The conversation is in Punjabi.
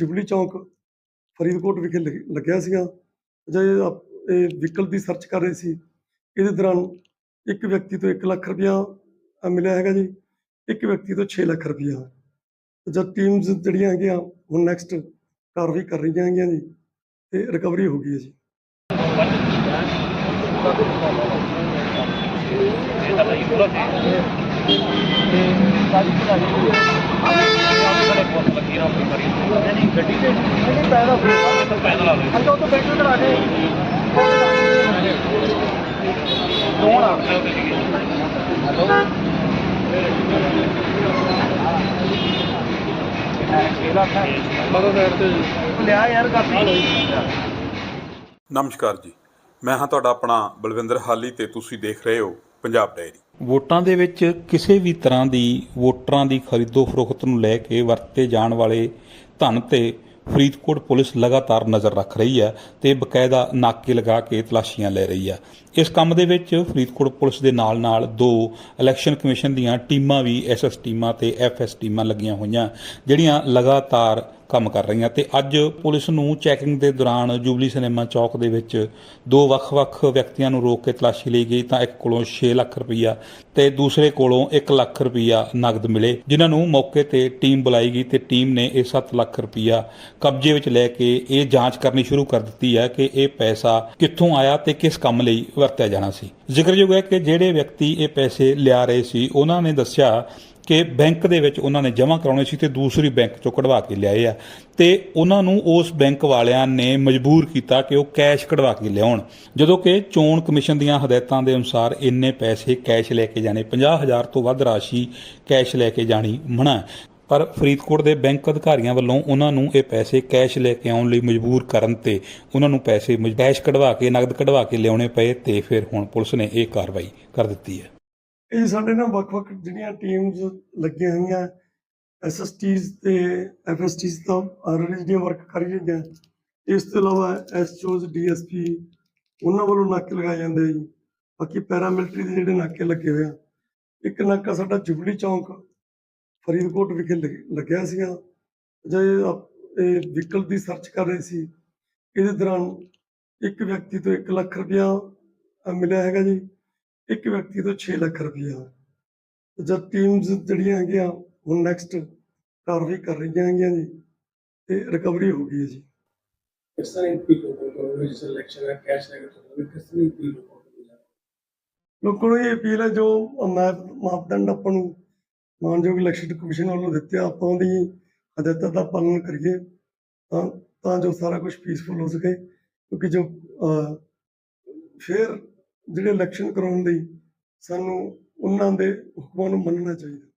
ਜੁਬਲੀ ਚੌਂਕ ਫਰੀਦਕੋਟ ਵਿਖੇ ਲੱਗਿਆ ਸੀਗਾ। ਜੇ ਇਹ ਵਹੀਕਲ ਦੀ ਸਰਚ ਕਰ ਰਹੇ ਸੀ। ਇਹਦੇ ਦੌਰਾਨ ਇੱਕ ਵਿਅਕਤੀ ਤੋਂ 1 ਲੱਖ ਰੁਪਇਆ ਅ, ਮਿਲਿਆ ਹੈਗਾ ਜੀ। ਇੱਕ ਵਿਅਕਤੀ ਤੋਂ 6 ਲੱਖ ਰੁਪਇਆ ਜਦ ਟੀਮਸ ਜਿਹੜੀਆਂ ਹੈਗੀਆਂ ਹੁਣ ਨੈਕਸਟ ਕਾਰਵਾਈ ਕਰ ਰਹੀਆਂ ਹੈਗੀਆਂ ਜੀ ਤੇ ਰਿਕਵਰੀ ਹੋ ਗਈ ਹੈ ਜੀ। ਗੱਡੀ ਤੇ? ਨਹੀਂ ਪੈਦਲ ਪੈਦਲ ਆ ਗਏ। ਅੱਛਾ ਉਹ ਤੋਂ ਬੈਠੇ ਕਰਾ ਕੇ। ਕੌਣ ਆ? ਹੈਲੋ। ਬਦੋ ਸਾਈਡ ਤੇ ਲਿਆ ਯਾਰ ਕਾਫੀ ਨਮਸਕਾਰ ਜੀ। ਮੈਂ ਹਾਂ ਤੁਹਾਡਾ ਆਪਣਾ ਬਲਵਿੰਦਰ ਹਾਲੀ ਤੇ ਤੁਸੀਂ ਦੇਖ ਰਹੇ ਹੋ ਪੰਜਾਬ ਡਾਇਰੀ। ਵੋਟਾਂ ਦੇ ਵਿੱਚ ਕਿਸੇ ਵੀ ਤਰ੍ਹਾਂ ਦੀ ਵੋਟਰਾਂ ਦੀ ਖਰੀਦੋ ਫਰੋਖਤ ਨੂੰ ਲੈ ਕੇ ਵਰਤੇ ਜਾਣ ਵਾਲੇ ਧਨ ਤੇ ਫਰੀਦਕੋਟ ਪੁਲਿਸ ਲਗਾਤਾਰ ਨਜ਼ਰ ਰੱਖ ਰਹੀ ਹੈ ਤੇ ਬਕਾਇਦਾ ਨਾਕੇ ਲਗਾ ਕੇ ਤਲਾਸ਼ੀਆਂ ਲੈ ਰਹੀ ਹੈ। ਇਸ ਕੰਮ ਦੇ ਵਿੱਚ ਫਰੀਦਕੋਟ ਪੁਲਿਸ ਦੇ ਨਾਲ-ਨਾਲ ਦੋ ਇਲੈਕਸ਼ਨ ਕਮਿਸ਼ਨ ਦੀਆਂ ਟੀਮਾਂ ਵੀ ਐਸਐਸ ਟੀਮਾਂ ਤੇ ਐਫਐਸ ਟੀਮਾਂ ਲੱਗੀਆਂ ਹੋਈਆਂ, ਜਿਹੜੀਆਂ ਲਗਾਤਾਰ ਕੰਮ ਕਰ ਰਹੀਆਂ ਤੇ ਅੱਜ ਪੁਲਿਸ ਨੂੰ ਚੈਕਿੰਗ ਦੇ ਦੌਰਾਨ ਜੁਬਲੀ ਸਿਨੇਮਾ ਚੌਕ ਦੇ ਵਿੱਚ ਦੋ ਵੱਖ-ਵੱਖ ਵਿਅਕਤੀਆਂ ਨੂੰ ਰੋਕ ਕੇ ਤਲਾਸ਼ੀ ਲਈ ਗਈ, ਤਾਂ ਇੱਕ ਕੋਲੋਂ 6 ਲੱਖ ਰੁਪਈਆ ਤੇ ਦੂਸਰੇ ਕੋਲੋਂ 1 ਲੱਖ ਰੁਪਈਆ ਨਗਦ ਮਿਲੇ, ਜਿਨ੍ਹਾਂ ਨੂੰ ਮੌਕੇ ਤੇ ਟੀਮ ਬੁਲਾਈ ਗਈ ਤੇ ਟੀਮ ਨੇ ਇਹ 7 ਲੱਖ ਰੁਪਈਆ ਕਬਜ਼ੇ ਵਿੱਚ ਲੈ ਕੇ ਇਹ ਜਾਂਚ ਕਰਨੀ ਸ਼ੁਰੂ ਕਰ ਦਿੱਤੀ ਹੈ ਕਿ ਇਹ ਪੈਸਾ ਕਿੱਥੋਂ ਆਇਆ ਤੇ ਕਿਸ ਕੰਮ ਲਈ ਵਰਤਿਆ ਜਾਣਾ ਸੀ। ਜ਼ਿਕਰਯੋਗ ਹੈ ਕਿ ਜਿਹੜੇ ਵਿਅਕਤੀ ਇਹ ਪੈਸੇ ਲਿਆ ਰਹੇ ਸੀ, ਉਹਨਾਂ ਨੇ ਦੱਸਿਆ ਕਿ ਬੈਂਕ ਦੇ ਵਿੱਚ ਉਹਨਾਂ ਨੇ ਜਮ੍ਹਾਂ ਕਰਾਉਣੇ ਸੀ ਤੇ ਦੂਸਰੀ ਬੈਂਕ ਚੋਂ ਕਢਵਾ ਕੇ ਲਿਆਏ ਆ। ਤੇ ਉਹਨਾਂ ਨੂੰ ਉਸ ਬੈਂਕ ਵਾਲਿਆਂ ਨੇ ਮਜਬੂਰ ਕੀਤਾ ਕਿ ਉਹ ਕੈਸ਼ ਕਢਵਾ ਕੇ ਲਿਆਉਣ। ਜਦੋਂ ਕਿ ਚੋਣ ਕਮਿਸ਼ਨ ਦੀਆਂ ਹਦਾਇਤਾਂ ਦੇ ਅਨੁਸਾਰ ਇੰਨੇ ਪੈਸੇ ਕੈਸ਼ ਲੈ ਕੇ ਜਾਣੇ 50000 ਤੋਂ ਵੱਧ ਰਾਸ਼ੀ ਕੈਸ਼ ਲੈ ਕੇ ਜਾਣੀ ਮਨਾ। ਪਰ ਫਰੀਦਕੋਟ ਦੇ ਬੈਂਕ ਅਧਿਕਾਰੀਆਂ ਵੱਲੋਂ ਉਹਨਾਂ ਨੂੰ ਇਹ ਪੈਸੇ ਕੈਸ਼ ਲੈ ਕੇ ਆਉਣ ਲਈ ਮਜਬੂਰ ਕਰਨ ਤੇ ਉਹਨਾਂ ਨੂੰ ਪੈਸੇ ਕੈਸ਼ ਕਢਵਾ ਕੇ, ਨਗਦ ਕਢਵਾ ਕੇ ਲਿਆਉਣੇ ਪਏ ਤੇ ਫਿਰ ਹੁਣ ਪੁਲਿਸ ਨੇ ਇਹ ਕਾਰਵਾਈ ਕਰ ਦਿੱਤੀ ਹੈ। ਇਹ ਸਾਡੇ ਨਾਲ ਵੱਖ-ਵੱਖ ਜਿਹੜੀਆਂ ਟੀਮਸ ਲੱਗੀਆਂ ਹੋਈਆਂ ਐਸਐਸਟੀਜ਼ ਤੇ ਐਫਐਸਟੀਜ਼ ਤਾਂ ਆਲਰੇਡੀ ਜਿਹੜੀਆਂ ਵਰਕ ਕਰ ਹੀ ਰਹੀਆਂ ਇਸ ਤੋਂ ਇਲਾਵਾ ਐਸਚਓਜ਼ ਡੀਐਸਪੀ ਉਹਨਾਂ ਵੱਲੋਂ ਨਾਕੇ ਲਗਾਏ ਜਾਂਦੇ ਆ ਜੀ। ਬਾਕੀ ਪੈਰਾਮਿਲਟਰੀ ਦੇ ਜਿਹੜੇ ਨਾਕੇ ਲੱਗੇ ਹੋਏ ਆ, ਇੱਕ ਨਾਕਾ ਸਾਡਾ ਜੁਬਲੀ ਚੌਂਕ, ਫਰੀਦਕੋਟ ਵਿਖੇ ਲੱਗਿਆ ਸੀਗਾ। ਜੇ ਆਪ- ਇਹ ਵਹੀਕਲ ਦੀ ਸਰਚ ਕਰ ਰਹੇ ਸੀ। ਇਹਦੇ ਦੌਰਾਨ ਇੱਕ ਵਿਅਕਤੀ ਤੋਂ 1 ਲੱਖ ਰੁਪਇਆ ਮਿਲਿਆ ਹੈਗਾ ਜੀ। ਇੱਕ ਵਿਅਕਤੀ ਤੋਂ 6 ਲੱਖ ਰੁਪਇਆ ਜਦ ਟੀਮਸ ਜਿਹੜੀਆਂ ਹੈਗੀਆਂ ਹੁਣ ਨੈਕਸਟ ਕਾਰਵਾਈ ਕਰ ਰਹੀਆਂ ਹੈਗੀਆਂ ਜੀ ਤੇ ਰਿਕਵਰੀ ਹੋ ਗਈ ਜੀ। ਇਸ ਲੋਕਾਂ ਨੂੰ ਇਹ ਅਪੀਲ ਹੈ ਜੋ ਮਾਪਦੰਡ ਆਪਾਂ ਨੂੰ ਮਾਨਯੋਗ ਇਲੈਕਸ਼ਨ ਕਮਿਸ਼ਨ ਵੱਲੋਂ ਦਿੱਤੇ ਆਪਾਂ ਦੀ ਹਦਾਇਤਾਂ ਦਾ ਪਾਲਣ ਕਰੀਏ ਤਾਂ ਤਾਂ ਜੋ ਸਾਰਾ ਕੁਝ ਪੀਸਫੁਲ ਹੋ ਸਕੇ ਕਿਉਂਕਿ ਜੋ ਫੇਅਰ ਜਿਹੜੇ ਇਲੈਕਸ਼ਨ ਕਰਾਉਣ ਲਈ ਸਾਨੂੰ ਉਹਨਾਂ ਦੇ ਹੁਕਮਾਂ ਨੂੰ ਮੰਨਣਾ ਚਾਹੀਦਾ।